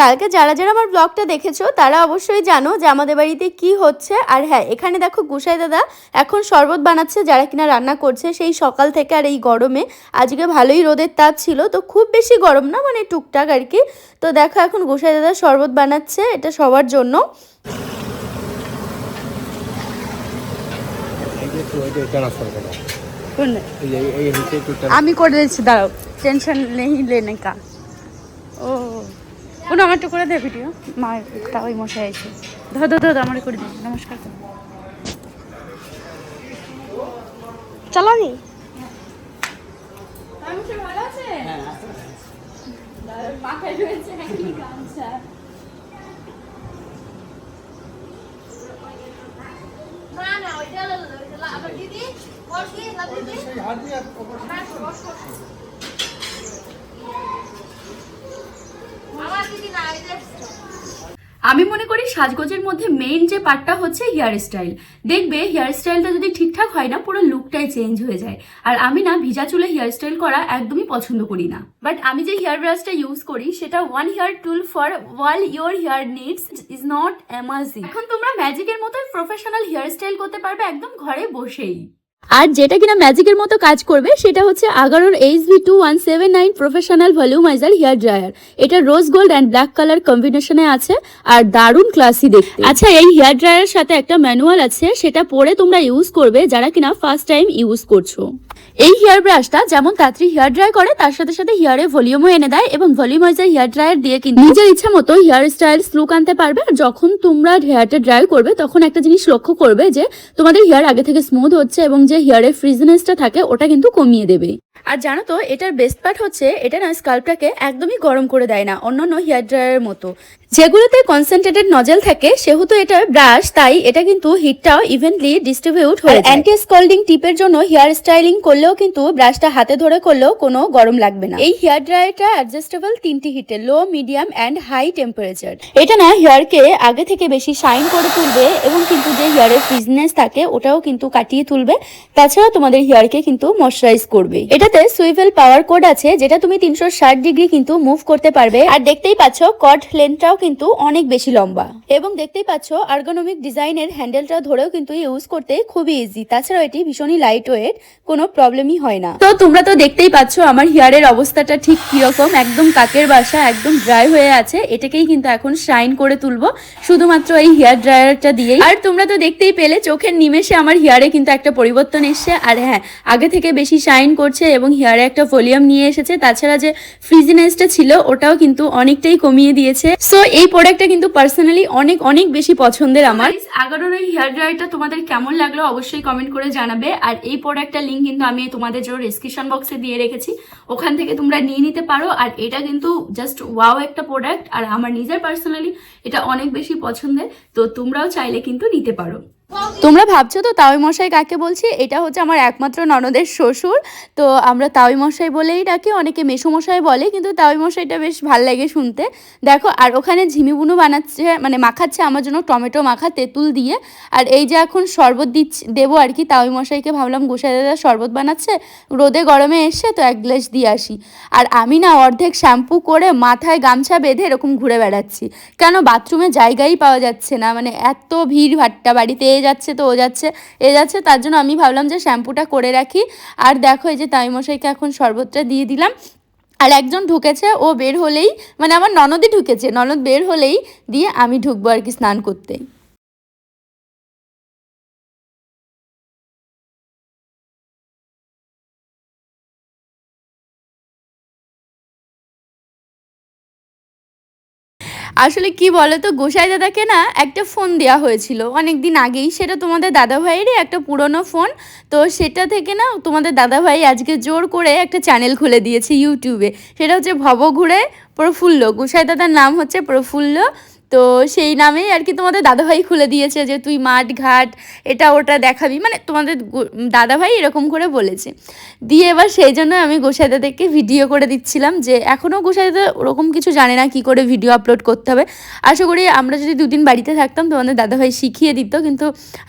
কালকে যারা যারা আমার ব্লগটা দেখেছ, তারা অবশ্যই জানো যে আমাদের বাড়িতে কি হচ্ছে। আর হ্যাঁ এখানে দেখো গুসাই দাদা এখন শরবত বানাচ্ছে, যারা কিনা রান্না করছে সেই সকাল থেকে আর এই গরমে। আজকে ভালোই রোদের তাপ ছিল, তো খুব বেশি গরম না মানে টুকটাক আর কি। তো দেখো এখন গুসাই দাদা শরবত বানাচ্ছে, এটা সবার জন্য। আমি করে দিচ্ছি, দাঁড়াও টেনশন নেই, লেনে কা ও। কোনো আমার একটু করে দে ভিডিও মার তা ওই মশাই আছে। ধর ধর ধর আমার করে দিন নমস্কার। করো। চালাবি আমি মনে করি সাজগোজের মধ্যে মেইন যে পার্টটা হচ্ছে হেয়ার স্টাইল দেখবে হেয়ার স্টাইলটা যদি ঠিকঠাক হয় না, পুরো লুকটাই চেঞ্জ হয়ে যায়। আর আমি না ভিজা চুলে হেয়ার স্টাইল করা একদমই পছন্দ করি না। বাট আমি যে হেয়ার ব্রাশটা ইউজ করি, সেটা one hair tool for all your hair needs is not amazing এখন তোমরা ম্যাজিকের মতো প্রফেশনাল হেয়ার স্টাইল করতে পারবে একদম ঘরে বসেই। আর যেটা কিনা ম্যাজিকের মতো কাজ করবে, সেটা হচ্ছে আগারোর H V two one seven nine professional volumiser hair dryer এটা rose gold and black colour কম্বিনেশনে আছে আর দারুণ ক্লাসি দেখতে। আচ্ছা এই হেয়ার ড্রায়ারের সাথে একটা ম্যানুয়াল আছে, সেটা পরে তোমরা ইউজ করবে যারা কিনা ফার্স্ট টাইম ইউজ করছ। এই হেয়ার ব্রাশটা যেমন তাড়াতাড়ি হেয়ার ড্রাই করে, তার সাথে সাথে হেয়ারে ভলিউমও এনে দেয় এবং ভলিউমাইজার হেয়ার ড্রায়ার দিয়ে কিন্তু নিজের ইচ্ছা মতো হেয়ার স্টাইল লুক আনতে পারবে। আর যখন তোমরা হেয়ারটা ড্রাই করবে, তখন একটা জিনিস লক্ষ্য করবে যে তোমাদের হেয়ার আগে থেকে স্মুথ হচ্ছে এবং যে হেয়ারের ফ্রিজনেসটা থাকে, ওটা কিন্তু কমিয়ে দেবে। আর জানো তো, এটার বেস্ট পার্ট হচ্ছে, এটা না স্কাল্পটাকে একদমই গরম করে দেয় না, অন্যান্য হেয়ার ড্রায়ারের মতো। যেগুলোতে কনসেন্ট্রেটেড নজেল থাকে সেহেতু এটা ব্রাশ তাই এটা কিন্তু হিটটাও ইভেন্টলি ডিস্ট্রিবিউট হয়ে অ্যান্টি স্কল্ডিং টিপের জন্য হেয়ার স্টাইলিং করলেও কিন্তু ব্রাশটা হাতে ধরে করলেও কোনো গরম লাগবে না। এই হেয়ার ড্রায়ারটা অ্যাডজাস্টেবল তিনটি হিটে low medium and high temperature এটা না হেয়ারকে আগে থেকে বেশি শাইন করে তুলবে এবং কিন্তু যে হেয়ারের ফ্রিজনেস থাকে ওটাও কিন্তু কাটিয়ে তুলবে। তাছাড়া তোমাদের হেয়ারকে কিন্তু ময়শ্চারাইজ করবে। এটাতে সুইভেল পাওয়ার কোড আছে যেটা তুমি তিনশো ষাট ডিগ্রি কিন্তু মুভ করতে পারবে। আর দেখতেই পাচ্ছ কট লেন্থটাও কিন্তু অনেক বেশি লম্বা। এবং দেখতেই পাচ্ছ আর্গোনমিক ডিজাইনের হ্যান্ডেলটা ধরেও কিন্তু ইউজ করতে খুবই ইজি তাছাড়াও এটি ভীষণই লাইট ওয়েট কোনো প্রবলেমই হয় না। তো তোমরা তো দেখতেই পাচ্ছ, আমার হেয়ারের অবস্থাটা ঠিক কীরকম, একদম কাকের বাসা, একদম ড্রাই হয়ে আছে। এটাকেই কিন্তু এখন শাইন করে তুলবো, শুধুমাত্র এই হেয়ার ড্রায়ারটা দিয়েই। আর তোমরা তো দেখতেই পেলে, চোখের নিমেষে আমার হেয়ারে কিন্তু একটা পরিবর্তন এসছে। আর হ্যাঁ আগে থেকে বেশি শাইন করছে এবং হেয়ারে একটা ভলিউম নিয়ে এসেছে। তাছাড়া যে ফ্রিজিনেসটা ছিল, ওটাও কিন্তু অনেকটাই কমিয়ে দিয়েছে। সো এই প্রোডাক্টটা কিন্তু পার্সোনালি অনেক অনেক বেশি পছন্দের আমার। এগারোর ওই হেয়ার ড্রায়ারটা তোমাদের কেমন লাগল অবশ্যই কমেন্ট করে জানাবে। আর এই প্রোডাক্টটার লিঙ্ক কিন্তু আমি তোমাদের জন্য ডিসক্রিপশন বক্সে দিয়ে রেখেছি। ওখান থেকে তোমরা নিয়ে নিতে পারো। আর এটা কিন্তু জাস্ট ওয়াও একটা প্রোডাক্ট আর আমার নিজের পার্সোনালি এটা অনেক বেশি পছন্দের। তো তোমরাও চাইলে কিন্তু নিতে পারো। তোমরা ভাবছ তো তাওই মশাই কাকে বলছি? এটা হচ্ছে আমার একমাত্র ননদের শ্বশুর। তো আমরা তাওই মশাই বলেই ডাকি, অনেকে মেসো মশাই বলে, কিন্তু তাওই মশাইটা বেশ ভালো লাগে শুনতে। দেখো, আর ওখানে ঝিমিবুনু বানাচ্ছে মানে মাখাচ্ছে আমার জন্য টমেটো মাখা, তেঁতুল দিয়ে। আর এই যে এখন শরবত দিচ্ছি, দেবো আর কি, তাওই মশাইকে ভাবলাম গোসাই দাদা শরবত বানাচ্ছে। রোদে গরমে এসছে তো এক গ্লাস দিয়ে আসি। আর আমি না অর্ধেক শ্যাম্পু করে মাথায় গামছা বেঁধে এরকম ঘুরে বেড়াচ্ছি। কেন? বাথরুমে জায়গাই পাওয়া যাচ্ছে না মানে এত ভিড় ভাট্টা বাড়িতে। যাচ্ছে, তো ও যাচ্ছে। এ যাচ্ছে, তার জন্য আমি ভাবলাম যে শ্যাম্পুটা করে রাখি। আর দেখো, এই যে তাইমশাইকে এখন শরবতটা দিয়ে দিলাম। আর একজন ঢুকেছে, ও বের হলেই মানে আমার ননদই ঢুকেছে, ননদ বের হলেই দিয়ে আমি ঢুকবো আর কি স্নান করতে। আসলে কি বলো তো গোসাই দাদাকে না একটা ফোন দেওয়া হয়েছিল। অনেক দিন আগেই সেটা তোমাদের দাদাভাইয়েরই একটা পুরনো ফোন তো সেটা থেকে না তোমাদের দাদাভাই আজকে জোর করে একটা চ্যানেল খুলে দিয়েছে ইউটিউবে সেটা হচ্ছে ভব ঘুরে প্রফুল্ল। গোসাই দাদার নাম হচ্ছে প্রফুল্ল। তো সেই নামেই আর কি তোমাদের দাদাভাই খুলে দিয়েছে যে তুই মাঠ ঘাট, এটা ওটা দেখাবি। মানে তোমাদের দাদাভাই এরকম করে বলেছে। দিয়ে এবার সেই জন্য আমি গোসাইদাদেরকে ভিডিও করে দিচ্ছিলাম যে এখনও গোসাইদা ওরকম কিছু জানে না কি করে ভিডিও আপলোড করতে হবে। আশা করি আমরা যদি দুদিন বাড়িতে থাকতাম তোমাদের দাদাভাই শিখিয়ে দিত, কিন্তু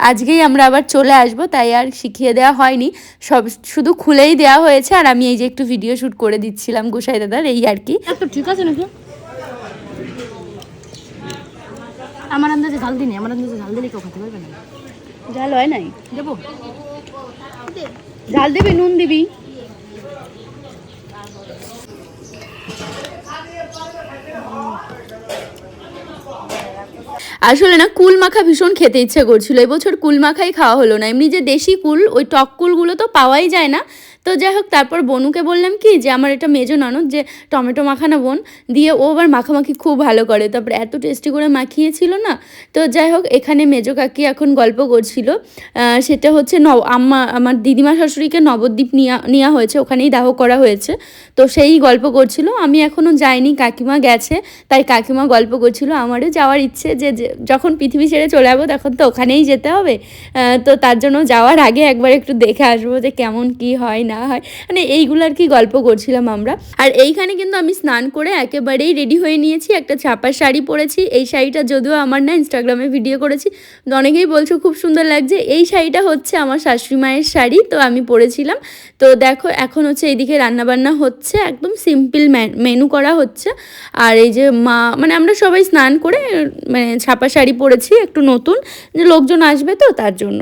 আজকেই আমরা আবার চলে আসব, তাই আর শিখিয়ে দেওয়া হয়নি। সব শুধু খুলেই দেওয়া হয়েছে, আর আমি এই যে একটু ভিডিও শ্যুট করে দিচ্ছিলাম গোসাই দাদার এই আর কি। ঠিক আছে নাকি? আমার আন্দাজে ঝাল দিনি আমার আন্দাজে ঝাল দিলে কেউ খেতে পারবে না। ঝাল হয় নাই? দেবো। ঝাল দিবি নুন দিবি? আসলে না কুল মাখা ভীষণ খেতে ইচ্ছে করছিল। এবছর কুল মাখাই খাওয়া হলো না। এমনি যে দেশি কুল ওই টক কুলগুলো তো পাওয়াই যায় না। তো যাই হোক, তারপর বনুকে বললাম কি যে, আমার এটা মেজো ননদ যে টমেটো মাখানা বোন, দিয়ে ও আবার মাখামাখি খুব ভালো করে। তারপর এত টেস্টি করে মাখিয়েছিল না? তো যাই হোক, এখানে মেজো কাকি এখন গল্প করছিল। সেটা হচ্ছে নব, আম্মা, আমার দিদিমা শাশুড়িকে নবদ্বীপ নেওয়া নেওয়া হয়েছে, ওখানেই দাহ করা হয়েছে। তো সেই গল্প করছিল। আমি এখনও যাইনি, কাকিমা গেছে, তাই কাকিমা গল্প করছিল। আমারও যাওয়ার ইচ্ছে যে- যখন পৃথিবী ছেড়ে চলে যাব, তখন তো ওখানেই যেতে হবে। তো তার জন্য যাওয়ার আগে একবার একটু দেখে আসব যে কেমন কি হয় না হয়। মানে এইগুলো আর কি গল্প করছিলাম আমরা। আর এইখানে কিন্তু আমি স্নান করে একেবারেই রেডি হয়ে নিয়েছি। একটা ছাপার শাড়ি পরেছি। এই শাড়িটা যদিও আমার না ইনস্টাগ্রামে ভিডিও করেছি। অনেকেই বলছো, খুব সুন্দর লাগছে। এই শাড়িটা হচ্ছে আমার শাশুড়ি মায়ের শাড়ি, তো আমি পরেছিলাম। তো দেখো, এখন হচ্ছে এইদিকে রান্নাবান্না হচ্ছে। একদম সিম্পল মেনু করা হচ্ছে। আর এই যে মা মানে আমরা সবাই স্নান করে মানে ছাপা শাড়ি পরেছি, একটু নতুন। যে লোকজন আসবে তো, তার জন্য।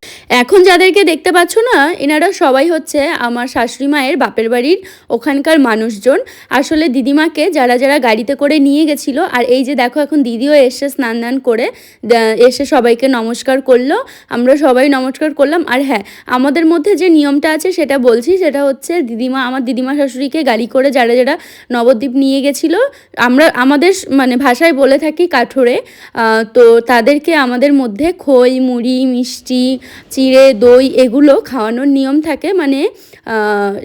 এখন যাদেরকে দেখতে পাচ্ছ না, এনারা সবাই হচ্ছে আমার শাশুড়ি মায়ের বাপের বাড়ির ওখানকার মানুষজন। আসলে দিদিমাকে যারা যারা গাড়িতে করে নিয়ে গেছিল, আর এই যে দেখো এখন দিদিও এসে স্নান দান করে এসে সবাইকে নমস্কার করল। আমরা সবাই নমস্কার করলাম। আর হ্যাঁ আমাদের মধ্যে যে নিয়মটা আছে সেটা বলছি, সেটা হচ্ছে দিদিমা, আমার দিদিমা শাশুড়িকে গাড়ি করে যারা যারা নবদ্বীপ নিয়ে গেছিল, আমরা, আমাদের মানে ভাষায় বলে থাকি কাঠোরে তো তাদেরকে আমাদের মধ্যে খই, মুড়ি, মিষ্টি চিড়ে, দই এগুলো খাওয়ানোর নিয়ম থাকে মানে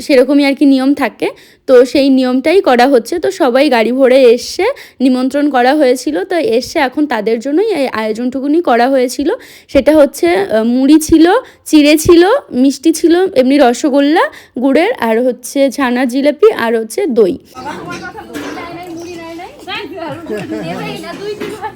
সেরকমই আর কি নিয়ম থাকে। তো সেই নিয়মটাই করা হচ্ছে। তো সবাই গাড়ি ভরে এসে নিমন্ত্রণ করা হয়েছিল। তো এসে এখন তাদের জন্যই এই আয়োজনটুকুনি করা হয়েছিল। সেটা হচ্ছে মুড়ি ছিল, চিড়ে ছিল, মিষ্টি ছিল, এমনি রসগোল্লা গুড়ের, আর হচ্ছে ছানা জিলাপি, আর হচ্ছে দই।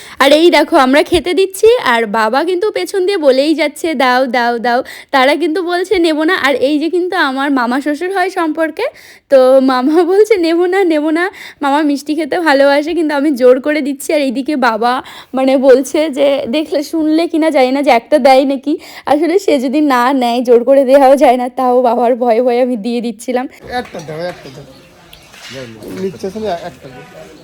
আর এই দেখো, আমরা খেতে দিচ্ছি আর বাবা কিন্তু পেছন দিয়ে বলেই যাচ্ছে, দাও দাও দাও। তারা কিন্তু বলছে, নেব না। আর এই যে কিন্তু আমার মামা শ্বশুর হয় সম্পর্কে, তো মামা বলছে, নেব না নেব না। মামা মিষ্টি খেতে ভালোবাসে, কিন্তু আমি জোর করে দিচ্ছি। আর এইদিকে বাবা মানে বলছে যে, দেখলে, শুনলে কিনা জানি না যে একটা দেয় নাকি? আসলে সে যদি না নেয়, জোর করে দেওয়াও যায় না, তাও বাবার ভয়ে ভয়ে আমি দিয়ে দিচ্ছিলাম। একটা একটা নিচ্ছে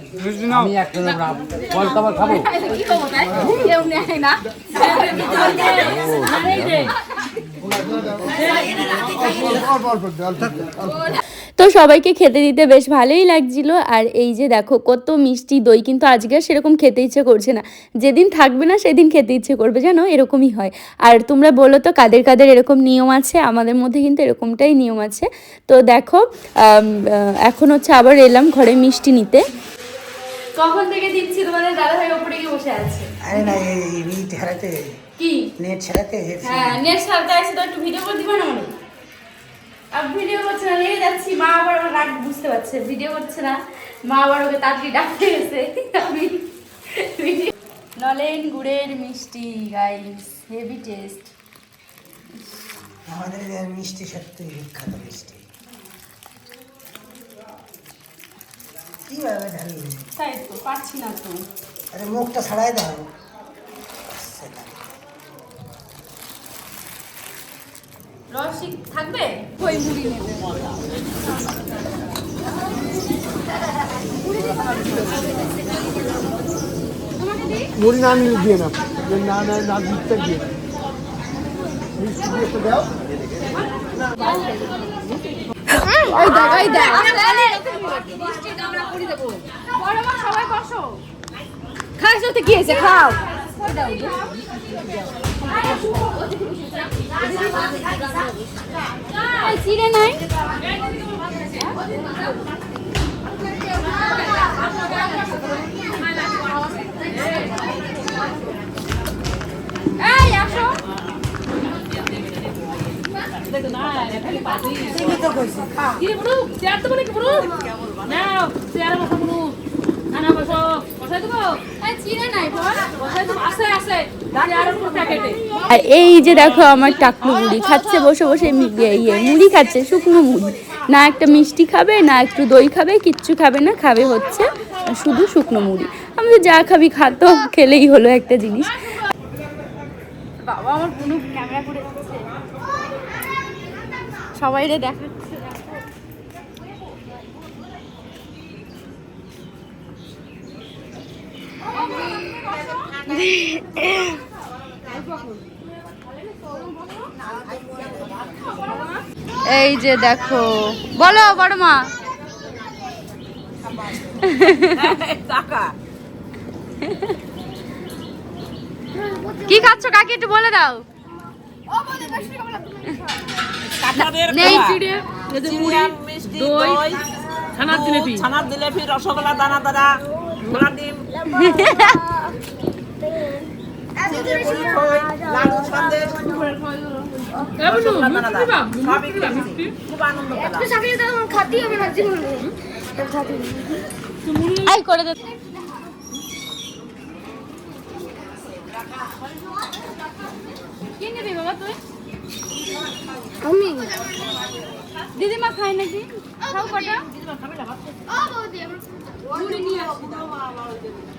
তো সবাইকে খেতে দিতে বেশ ভালোই লাগছিল। আর এই যে দেখো কত মিষ্টি দই কিন্তু আজকে আর সেরকম খেতে ইচ্ছে করছে না। যেদিন থাকবে না সেদিন খেতে ইচ্ছে করবে জানো? এরকমই হয়। আর তোমরা বলো তো কাদের কাদের এরকম নিয়ম আছে? আমাদের মধ্যে কিন্তু এরকমটাই নিয়ম আছে। তো দেখো এখন হচ্ছে আবার এলাম ঘরে মিষ্টি নিতে। কখন থেকে দিচ্ছি তোমাদের দাদা ভাই ওপরে গিয়ে বসে আছে? আরে না এই ছাড়াতে। কি? নেট ছাড়াতে হ্যাঁ নেট সালতে আছে তো একটু ভিডিও করে দিবা না মনে আর ভিডিও করছে না নিয়ে যাচ্ছি। মা আবার আমার রাগ বুঝতে পারছে। ভিডিও করছে না। মা আবার ওকে তাড়াতাড়ি ডাকতে গেছে আমি নলেন গুড়ের মিষ্টি গাইস হেভি টেস্ট আমাদের মিষ্টি সত্যি বিখ্যাত মিষ্টি। কীভাবে ঢালি তাই তো পাচ্ছি না তো। আরে মুখটা ছাড়াই দাও। সেটা। রসে লস্যি থাকবে মুড়ি না নিলে দিয়ে না। না না না দিতে দিয়ে মিষ্টি দিয়ে তো দাও। খাস তো কি হয়েছে? খাও। চিড়ে নাই? আর এই যে দেখো আমার টাকলু মুড়ি, খাচ্ছে, বসে বসে, মি- ইয়ে মুড়ি খাচ্ছে, শুকনো মুড়ি। না একটা মিষ্টি খাবে, না একটু দই খাবে, কিচ্ছু খাবে না, খাবে হচ্ছে শুধু শুকনো মুড়ি। আমি তো যা খাবি খাতো খেলেই হলো একটা জিনিস। বাবা, আমার কোনো ক্যামেরা করে সবাই রে দেখাচ্ছে। এই যে দেখো, বলো বড় মা। কি খাচ্ছ? কাকি একটু বলে দাও। নেই চিড়ে মিষ্টি দই ছানার জিলেপি। ছানার জিলেপি রসগোল্লা দানা দানা ঘোড়া ডিম লাডু সন্দেশ আই করে দে। কি নিবি বাবা তুই? আমি? দিদিমা খাই নাকি? খাও কটা? এই-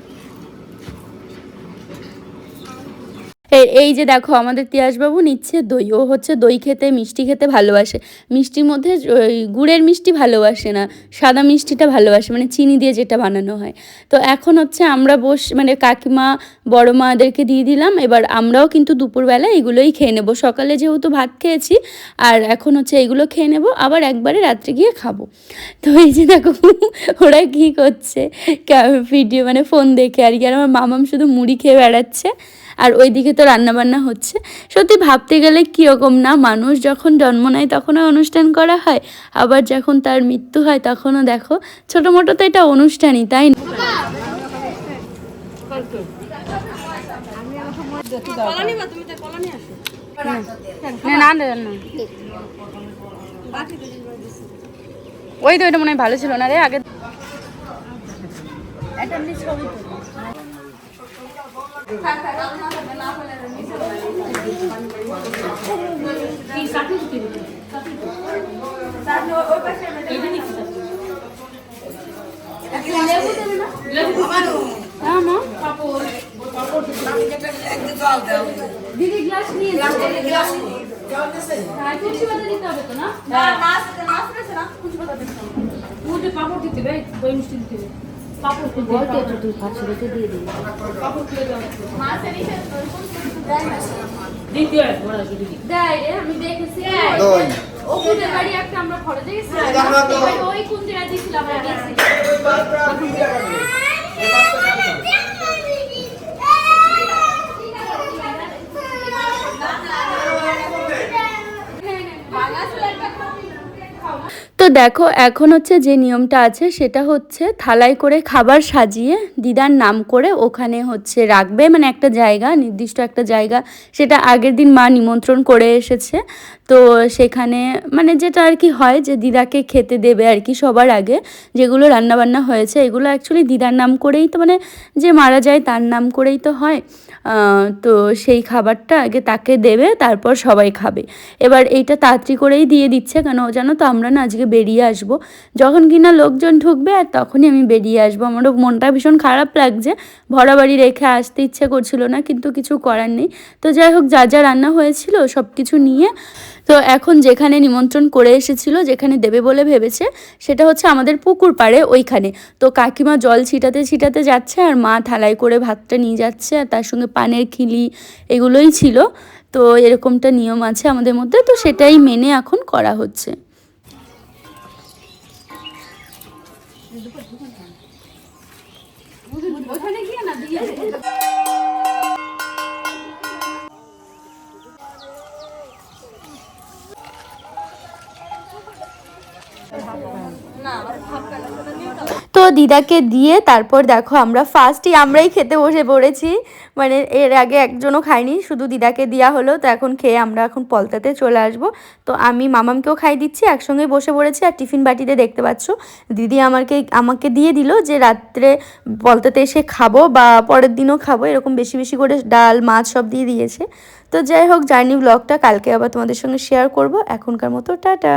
এই যে দেখো আমাদের তিয়াসবাবু নিচ্ছে দই। ও হচ্ছে দই খেতে, মিষ্টি খেতে ভালোবাসে। মিষ্টির মধ্যে ওই গুড়ের মিষ্টি ভালোবাসে না, সাদা মিষ্টিটা ভালোবাসে মানে চিনি দিয়ে যেটা বানানো হয়। তো এখন হচ্ছে আমরা বস মানে কাকিমা, বড় মাদেরকে দিয়ে দিলাম, এবার আমরাও কিন্তু দুপুরবেলা এগুলোই খেয়ে নেব। সকালে যেহেতু ভাত খেয়েছি, আর এখন হচ্ছে এগুলো খেয়ে নেব, আবার একবারে রাত্রে গিয়ে খাব। তো এই যে দেখো ওরা কী করছে ভিডিও মানে ফোন দেখে আর কি, আর আমার মামাম শুধু মুড়ি খেয়ে বেড়াচ্ছে। আর ওইদিকে তো রান্নাবান্না হচ্ছে। সত্যি ভাবতে গেলে কীরকম না, মানুষ যখন জন্ম নেয় তখনও অনুষ্ঠান করা হয়, আবার যখন তার মৃত্যু হয় তখনও দেখো ছোটো মোটো তো এটা অনুষ্ঠানই, তাই না? ওই তো এটা মনে হয় ভালো ছিল না রে, আগে মা দিদি গ্লাস নিয়ে হ্যাঁ তুলসী পাতা দিতে হবে তো না মধ্যে পাপড় দিতে হবে পাপড় দিতে হবে দিই দিতে হয় আমি দেখেছি বাড়ি একটা আমরা খরচে গেছিলাম ওই কুন্দিরা দিয়েছিলাম আমরা গেছি তো দেখো, এখন হচ্ছে যে নিয়মটা আছে সেটা হচ্ছে থালায় করে খাবার সাজিয়ে দিদার নাম করে ওখানে হচ্ছে রাখবে। মানে একটা জায়গা, নির্দিষ্ট একটা জায়গা, সেটা আগের দিন মা নিমন্ত্রণ করে এসেছে। তো সেখানে মানে যেটা আর কি হয় যে দিদাকে খেতে দেবে আর কি সবার আগে। যেগুলো রান্নাবান্না হয়েছে, এগুলো অ্যাকচুয়ালি দিদার নাম করেই তো মানে যে মারা যায় তার নাম করেই তো হয়। তো সেই খাবারটা আগে তাকে দেবে, তারপর সবাই খাবে। এবার এইটা তাড়াতাড়ি করেই দিয়ে দিচ্ছে কেন জানো তো? আমরা না আজকে বেরিয়ে আসব। যখন কিনা লোকজন ঢুকবে আর তখনই আমি বেরিয়ে আসব। আমারও মনটা ভীষণ খারাপ লাগছে। ভরা বাড়ি রেখে আসতে ইচ্ছে করছিল না, কিন্তু কিছু করার নেই। তো যাই হোক, যা যা রান্না হয়েছিল সব কিছু নিয়ে, তো এখন যেখানে নিমন্ত্রণ করে এসেছিল, যেখানে দেবে বলে ভেবেছে, সেটা হচ্ছে আমাদের পুকুর পাড়ে ওইখানে। তো কাকিমা জল ছিটাতে ছিটাতে যাচ্ছে আর মা থালায় করে ভাতটা নিয়ে যাচ্ছে আর তার সঙ্গে পানের খিলি এগুলোই ছিল। তো এরকমটা নিয়ম আছে আমাদের মধ্যে, তো সেটাই মেনে এখন করা হচ্ছে। ওখানে গিয়ে না দিয়ে তো দিদাকে দিয়ে তারপর দেখো আমরা ফার্স্টই আমরাই খেতে বসে পড়েছি। মানে এর আগে একজনও খাইনি শুধু দিদাকে দেওয়া হলো। তো এখন খেয়ে আমরা এখন পলতাতে চলে আসব। তো আমি মামামকেও খাই দিচ্ছি, একসঙ্গে বসে পড়েছি আর টিফিন বাটিতে দেখতে পাচ্ছ। দিদি আমাকে আমাকে দিয়ে দিল যে রাত্রে পলতাতে এসে খাব বা পরের দিনও খাব, এরকম বেশি বেশি করে ডাল, মাছ সব দিয়ে দিয়েছে। তো যাই হোক, জার্নি ব্লগটা কালকে আবার তোমাদের সঙ্গে শেয়ার করব। এখনকার মতো, টাটা!